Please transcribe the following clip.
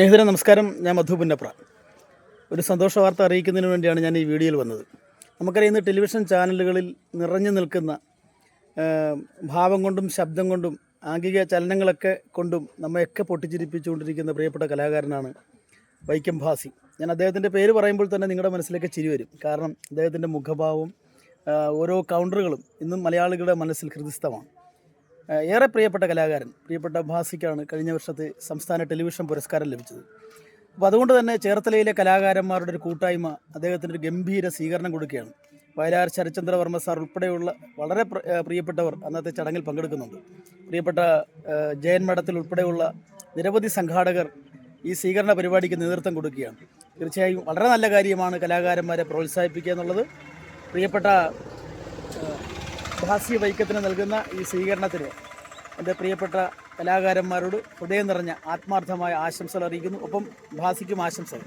സ്നേഹിതരെ നമസ്കാരം. ഞാൻ മധു പുന്നപ്ര. ഒരു സന്തോഷ വാർത്ത അറിയിക്കുന്നതിന് വേണ്ടിയാണ് ഞാൻ ഈ വീഡിയോയിൽ വന്നത്. നമുക്കറിയാം ഇന്ന് ടെലിവിഷൻ ചാനലുകളിൽ നിറഞ്ഞു നിൽക്കുന്ന ഭാവം കൊണ്ടും ശബ്ദം കൊണ്ടും ആംഗിക ചലനങ്ങളൊക്കെ കൊണ്ടും നമ്മയൊക്കെ പൊട്ടിച്ചിരിപ്പിച്ചുകൊണ്ടിരിക്കുന്ന പ്രിയപ്പെട്ട കലാകാരനാണ് വൈക്കം ഭാസി. ഞാൻ അദ്ദേഹത്തിന്റെ പേര് പറയുമ്പോൾ തന്നെ നിങ്ങളുടെ മനസ്സിലേക്ക് ചിരി വരും. കാരണം അദ്ദേഹത്തിന്റെ മുഖഭാവവും ഓരോ കൗണ്ടറുകളും ഇന്നും മലയാളികളുടെ മനസ്സിൽ ഹൃദിസ്ഥമാണ് ഏറെ പ്രിയപ്പെട്ട കലാകാരൻ പ്രിയപ്പെട്ട ഭാസിക്കാണ് കഴിഞ്ഞ വർഷത്തെ സംസ്ഥാന ടെലിവിഷൻ പുരസ്കാരം ലഭിച്ചത്. അപ്പോൾ അതുകൊണ്ട് തന്നെ ചേർത്തലയിലെ കലാകാരന്മാരുടെ ഒരു കൂട്ടായ്മ അദ്ദേഹത്തിന് ഒരു ഗംഭീര സ്വീകരണം കൊടുക്കുകയാണ്. വയലാർ ശരചന്ദ്രവർമ്മ സാർ ഉൾപ്പെടെയുള്ള വളരെ പ്രിയപ്പെട്ടവർ അന്നത്തെ ചടങ്ങിൽ പങ്കെടുക്കുന്നുണ്ട്. പ്രിയപ്പെട്ട ജയൻ മഠത്തിൽ ഉൾപ്പെടെയുള്ള നിരവധി സംഘാടകർ ഈ സ്വീകരണ പരിപാടിക്ക് നേതൃത്വം കൊടുക്കുകയാണ്. തീർച്ചയായും വളരെ നല്ല കാര്യമാണ് കലാകാരന്മാരെ പ്രോത്സാഹിപ്പിക്കുക എന്നുള്ളത്. പ്രിയപ്പെട്ട ഭാസ്യ വൈക്കത്തിന് നൽകുന്ന ഈ സ്വീകരണത്തിന് എന്റെ പ്രിയപ്പെട്ട കലാകാരന്മാരോട് ഹൃദയം നിറഞ്ഞ ആത്മാർത്ഥമായ ആശംസകൾ അറിയിക്കുന്നു. ഒപ്പം ഭാസിക്കും ആശംസകൾ.